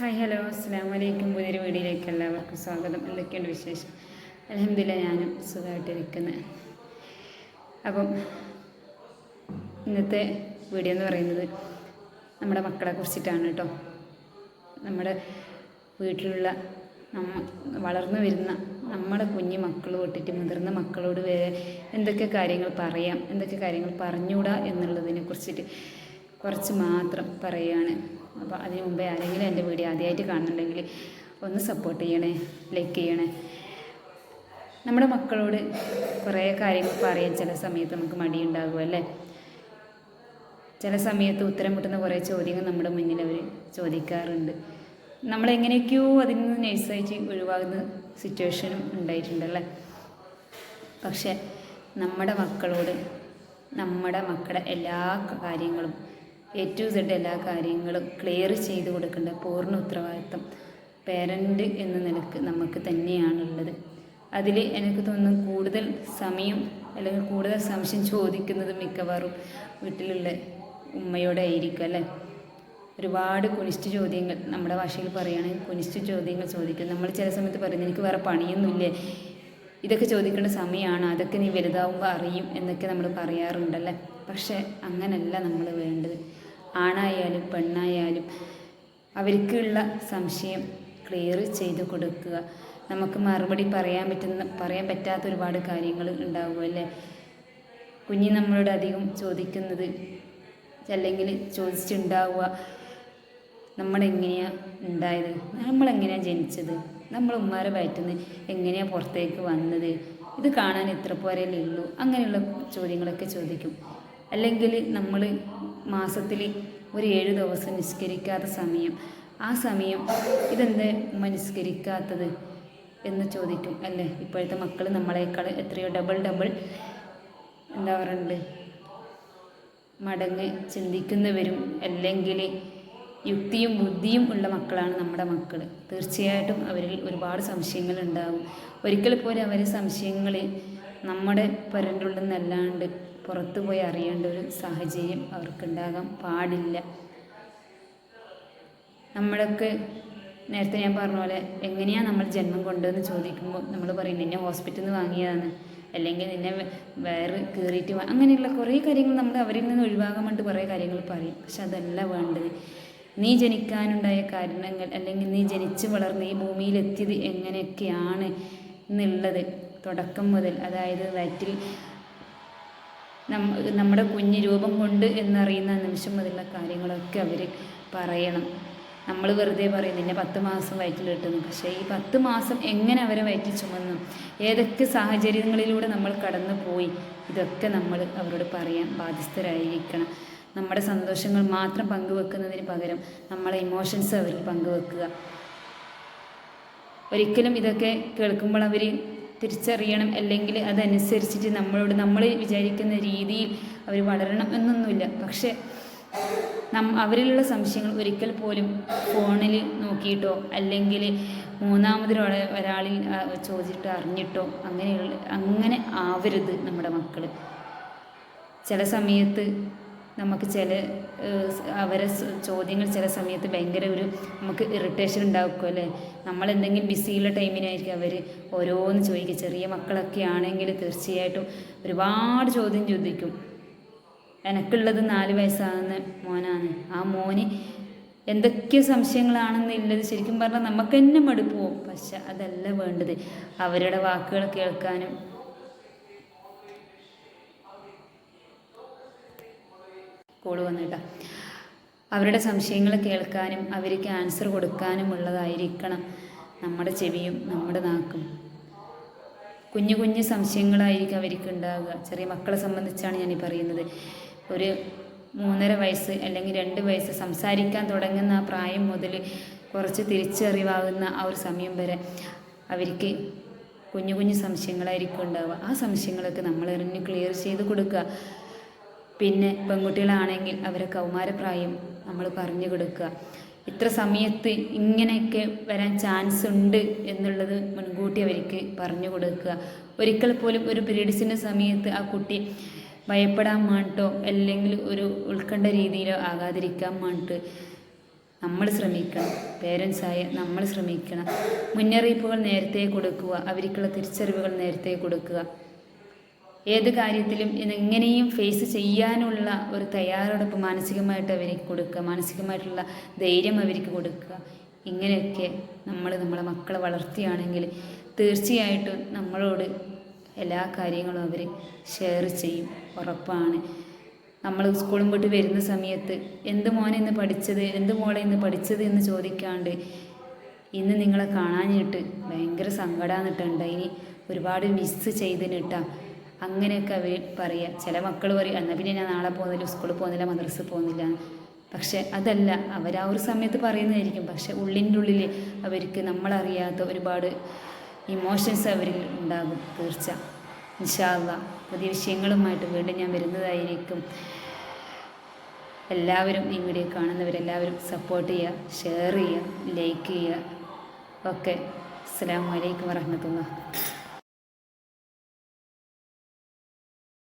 Hi hello അസ്സാം വലൈക്കും പുതിയൊരു വീഡിയോയിലേക്ക് എല്ലാവർക്കും സ്വാഗതം. എന്തൊക്കെയുണ്ട് വിശേഷം? അലഹമില്ല ഞാനും സുഖമായിട്ടിരിക്കുന്നത് അപ്പം ഇന്നത്തെ വീഡിയോ എന്ന് പറയുന്നത് നമ്മുടെ മക്കളെ കുറിച്ചിട്ടാണ് കേട്ടോ. നമ്മുടെ വീട്ടിലുള്ള നമ്മ വളർന്നു വരുന്ന നമ്മുടെ കുഞ്ഞു മക്കൾ തൊട്ടിട്ട് മുതിർന്ന മക്കളോട് വരെ എന്തൊക്കെ കാര്യങ്ങൾ പറയാം എന്തൊക്കെ കാര്യങ്ങൾ പറഞ്ഞുകൂടാ എന്നുള്ളതിനെ കുറിച്ചിട്ട് കുറച്ച് മാത്രം പറയുകയാണ്. അപ്പോൾ അതിന് മുമ്പേ ആരെങ്കിലും എന്റെ വീഡിയോ ആദ്യമായിട്ട് കാണുന്നുണ്ടെങ്കിൽ ഒന്ന് സപ്പോർട്ട് ചെയ്യണേ ലൈക്ക് ചെയ്യണേ. നമ്മുടെ മക്കളോട് കുറേ കാര്യങ്ങൾ പറയാൻ ചില സമയത്ത് നമുക്ക് മടിയുണ്ടാകും അല്ലേ? ചില സമയത്ത് ഉത്തരം കിട്ടുന്ന കുറേ ചോദ്യങ്ങൾ നമ്മുടെ മുന്നിൽ അവർ ചോദിക്കാറുണ്ട്. നമ്മളെങ്ങനെയൊക്കെയോ അതിൽ നിന്ന് നഴ്സായിട്ട് ഒഴിവാകുന്ന സിറ്റുവേഷനും ഉണ്ടായിട്ടുണ്ടല്ലേ പക്ഷേ നമ്മുടെ മക്കളോട് നമ്മുടെ മക്കളുടെ എല്ലാ കാര്യങ്ങളും എ ടു സെഡ് എല്ലാ കാര്യങ്ങളും ക്ലിയർ ചെയ്ത് കൊടുക്കേണ്ട പൂർണ ഉത്തരവാദിത്വം പേരന്റ് എന്ന നിലയ്ക്ക് നമുക്ക് തന്നെയാണുള്ളത്. അതിൽ എനിക്ക് തോന്നുന്നു കൂടുതൽ സമയം അല്ലെങ്കിൽ കൂടുതൽ സംശയം ചോദിക്കുന്നത് മിക്കവാറും വീട്ടിലുള്ള ഉമ്മയോടെ ആയിരിക്കും അല്ലേ? ഒരുപാട് കുനിഷ്ഠ ചോദ്യങ്ങൾ നമ്മുടെ ഭാഷയിൽ പറയുകയാണെങ്കിൽ കുനിഷ്ഠ ചോദ്യങ്ങൾ ചോദിക്കും. നമ്മൾ ചില സമയത്ത് പറയുന്നത് എനിക്ക് വേറെ പണിയൊന്നുമില്ലേ? ഇതൊക്കെ ചോദിക്കേണ്ട സമയമാണ്. അതൊക്കെ നീ വലുതാവുമ്പോൾ അറിയും എന്നൊക്കെ നമ്മൾ പറയാറുണ്ടല്ലേ? പക്ഷേ അങ്ങനല്ല നമ്മൾ വേണ്ടത്. ആണായാലും പെണ്ണായാലും അവർക്കുള്ള സംശയം ക്ലിയർ ചെയ്ത് കൊടുക്കുക. നമുക്ക് മറുപടി പറയാൻ പറ്റുന്ന പറയാൻ പറ്റാത്ത ഒരുപാട് കാര്യങ്ങൾ ഉണ്ടാവുമല്ലേ കുഞ്ഞ് നമ്മളോട് അധികം ചോദിക്കുന്നത് അല്ലെങ്കിൽ ചോദിച്ചിട്ടുണ്ടാവുക നമ്മളെങ്ങനെയാണ് ഉണ്ടായത്? നമ്മളെങ്ങനെയാണ് ജനിച്ചത്? നമ്മൾ ഉമ്മാരെ വയറ്റുന്ന എങ്ങനെയാണ് പുറത്തേക്ക് വന്നത്? ഇത് കാണാൻ ഇത്ര പോരല്ലേ ഉള്ളൂ? അങ്ങനെയുള്ള ചോദ്യങ്ങളൊക്കെ ചോദിക്കും. അല്ലെങ്കിൽ നമ്മൾ മാസത്തിൽ ഒരു ഏഴ് ദിവസം നിസ്കരിക്കാത്ത സമയം. ആ സമയം ഇതെന്ത് ഉമ്മ എന്ന് ചോദിക്കും അല്ലേ? ഇപ്പോഴത്തെ മക്കൾ നമ്മളെക്കാൾ എത്രയോ ഡബിൾ ഡബിൾ എന്താ പറയുന്നത് മടങ്ങ് ചിന്തിക്കുന്നവരും അല്ലെങ്കിൽ യുക്തിയും ബുദ്ധിയും ഉള്ള മക്കളാണ് നമ്മുടെ മക്കൾ തീർച്ചയായിട്ടും അവരിൽ ഒരുപാട് സംശയങ്ങൾ ഉണ്ടാകും ഒരിക്കൽ പോലും അവരെ സംശയങ്ങൾ നമ്മുടെ പരന്റെ നിന്നല്ലാണ്ട് പുറത്തു പോയി അറിയേണ്ട ഒരു സാഹചര്യം അവർക്കുണ്ടാകാൻ പാടില്ല. നമ്മളൊക്കെ നേരത്തെ ഞാൻ പറഞ്ഞ പോലെ എങ്ങനെയാണ് നമ്മൾ ജന്മം കൊണ്ടതെന്ന് ചോദിക്കുമ്പോൾ നമ്മൾ പറയും നിന്നെ ഹോസ്പിറ്റലിൽ നിന്ന് വാങ്ങിയതാണ്. അല്ലെങ്കിൽ നിന്നെ വേറെ കയറിയിട്ട് അങ്ങനെയുള്ള കുറേ കാര്യങ്ങൾ നമ്മൾ അവരിൽ നിന്ന് ഒഴിവാകാൻ വേണ്ടി കുറേ കാര്യങ്ങൾ പറയും. പക്ഷെ അതല്ല വേണ്ടത്. നീ ജനിക്കാനുണ്ടായ കാരണങ്ങൾ അല്ലെങ്കിൽ നീ ജനിച്ചു വളർന്ന് ഈ ഭൂമിയിലെത്തിയത് എങ്ങനെയൊക്കെയാണ് എന്നുള്ളത് തുടക്കം മുതൽ അതായത് വയറ്റിൽ നമ്മുടെ കുഞ്ഞ് രൂപം കൊണ്ട് എന്നറിയുന്ന നിമിഷം മുതലുള്ള കാര്യങ്ങളൊക്കെ അവർ പറയണം. നമ്മൾ വെറുതെ പറയും നിന്നെ പത്ത് മാസം വയറ്റിൽ കിട്ടുന്നു പക്ഷേ ഈ പത്ത് മാസം എങ്ങനെ അവരെ വയറ്റിൽ ചുമന്നു? ഏതൊക്കെ സാഹചര്യങ്ങളിലൂടെ നമ്മൾ കടന്നു പോയി? ഇതൊക്കെ നമ്മൾ അവരോട് പറയാൻ ബാധ്യസ്ഥരായിരിക്കണം. നമ്മുടെ സന്തോഷങ്ങൾ മാത്രം പങ്കുവെക്കുന്നതിന് പകരം നമ്മളെ ഇമോഷൻസ് അവരിൽ പങ്കുവെക്കുക. ഒരിക്കലും ഇതൊക്കെ കേൾക്കുമ്പോൾ അവർ തിരിച്ചറിയണം അല്ലെങ്കിൽ അതനുസരിച്ചിട്ട് നമ്മളോട് നമ്മൾ വിചാരിക്കുന്ന രീതിയിൽ അവർ വളരണം എന്നൊന്നുമില്ല. പക്ഷേ നം അവരിലുള്ള സംശയങ്ങൾ ഒരിക്കൽ പോലും ഫോണിൽ നോക്കിയിട്ടോ അല്ലെങ്കിൽ മൂന്നാമതൊരാളെ ഒരാളിൽ ചോദിച്ചിട്ടോ അറിഞ്ഞിട്ടോ അങ്ങനെയുള്ള അങ്ങനെ ആവരുത് നമ്മുടെ മക്കൾ ചില സമയത്ത് നമുക്ക് ചില അവരെ ചോദ്യങ്ങൾ ചില സമയത്ത് ഭയങ്കര ഒരു നമുക്ക് ഇറിറ്റേഷൻ ഉണ്ടാക്കും അല്ലേ? നമ്മളെന്തെങ്കിലും ബിസിയുള്ള ടൈമിനായിരിക്കും അവർ ഓരോന്ന് ചോദിക്കുക. ചെറിയ മക്കളൊക്കെ ആണെങ്കിൽ തീർച്ചയായിട്ടും ഒരുപാട് ചോദ്യം ചോദിക്കും. എനക്കുള്ളത് നാല് വയസ്സാകുന്ന മോനാണ്. ആ മോന് എന്തൊക്കെ സംശയങ്ങളാണെന്നുള്ളത് ശരിക്കും പറഞ്ഞാൽ നമുക്ക് തന്നെ മടുപ്പ് പോകും. പക്ഷെ അതല്ല വേണ്ടത്. അവരുടെ വാക്കുകൾ കേൾക്കാനും കോൾ വന്നിട്ട അവരുടെ സംശയങ്ങൾ കേൾക്കാനും അവർക്ക് ആൻസർ കൊടുക്കാനും ഉള്ളതായിരിക്കണം നമ്മുടെ ചെവിയും നമ്മുടെ നാക്കും. കുഞ്ഞു കുഞ്ഞു സംശയങ്ങളായിരിക്കും അവർക്ക് ഉണ്ടാവുക. ചെറിയ മക്കളെ സംബന്ധിച്ചാണ് ഞാൻ ഈ പറയുന്നത്. ഒരു മൂന്നര വയസ്സ് അല്ലെങ്കിൽ രണ്ട് വയസ്സ് സംസാരിക്കാൻ തുടങ്ങുന്ന ആ പ്രായം മുതൽ കുറച്ച് തിരിച്ചറിവാകുന്ന ആ ഒരു സമയം വരെ അവർക്ക് കുഞ്ഞു കുഞ്ഞു സംശയങ്ങളായിരിക്കും ഉണ്ടാവുക. ആ സംശയങ്ങളൊക്കെ നമ്മൾ എറിഞ്ഞ് ക്ലിയർ ചെയ്ത് കൊടുക്കുക. പിന്നെ പെൺകുട്ടികളാണെങ്കിൽ അവരെ കൗമാരപ്രായം നമ്മൾ പറഞ്ഞു കൊടുക്കുക. ഇത്ര സമയത്ത് ഇങ്ങനെയൊക്കെ വരാൻ ചാൻസ് ഉണ്ട് എന്നുള്ളത് മുൻകൂട്ടി അവർക്ക് പറഞ്ഞു കൊടുക്കുക. ഒരിക്കൽ പോലും ഒരു പീരീഡ്സിന്റെ സമയത്ത് ആ കുട്ടി ഭയപ്പെടാൻ മാട്ടോ അല്ലെങ്കിൽ ഒരു ഉൾക്കണ്ട രീതിയിലോ ആകാതിരിക്കാൻ മാട്ട് നമ്മൾ ശ്രമിക്കണം. പേരൻസായ നമ്മൾ ശ്രമിക്കണം. മുന്നറിയിപ്പുകൾ നേരത്തെ കൊടുക്കുക. അവർക്കുള്ള തിരിച്ചറിവുകൾ നേരത്തെ കൊടുക്കുക. ഏത് കാര്യത്തിലും ഇതെങ്ങനെയും ഫേസ് ചെയ്യാനുള്ള ഒരു തയ്യാറെടുപ്പ് മാനസികമായിട്ട് അവർക്ക് കൊടുക്കുക. മാനസികമായിട്ടുള്ള ധൈര്യം അവർക്ക് കൊടുക്കുക. ഇങ്ങനെയൊക്കെ നമ്മൾ നമ്മളെ മക്കളെ വളർത്തിയാണെങ്കിൽ തീർച്ചയായിട്ടും നമ്മളോട് എല്ലാ കാര്യങ്ങളും അവർ ഷെയർ ചെയ്യും. ഉറപ്പാണ്. നമ്മൾ സ്കൂളും പോയിട്ട് വരുന്ന സമയത്ത് എന്ത് മോനെ ഇന്ന് പഠിച്ചത്? എന്ത് മോളെ ഇന്ന് പഠിച്ചത്? എന്ന് ചോദിക്കാണ്ട് ഇന്ന് നിങ്ങളെ കാണാനിട്ട് ഭയങ്കര സങ്കടമാന്നിട്ടുണ്ട് ഇനി ഒരുപാട് മിസ്സ് ചെയ്തിനിട്ടാ അങ്ങനെയൊക്കെ അവർ പറയുക ചില മക്കൾ പറയും എന്നാൽ പിന്നെ ഞാൻ നാളെ പോകുന്നില്ല സ്കൂളിൽ പോകുന്നില്ല മദ്രസ് പോകുന്നില്ല. പക്ഷെ അതല്ല അവർ ആ ഒരു സമയത്ത് പറയുന്നതായിരിക്കും. പക്ഷെ ഉള്ളിന്റെ ഉള്ളിൽ അവർക്ക് നമ്മളറിയാത്ത ഒരുപാട് ഇമോഷൻസ് അവരിൽ ഉണ്ടാകും തീർച്ച. ഇൻഷാല്ല പുതിയ വിഷയങ്ങളുമായിട്ട് വീണ്ടും ഞാൻ വരുന്നതായിരിക്കും. എല്ലാവരും ഈ വീഡിയോ കാണുന്നവരെല്ലാവരും സപ്പോർട്ട് ചെയ്യുക ഷെയർ ചെയ്യുക ലൈക്ക് ചെയ്യുക. ഓക്കെ അസ്സാം വലൈക്കും വറഹമത്തുള്ള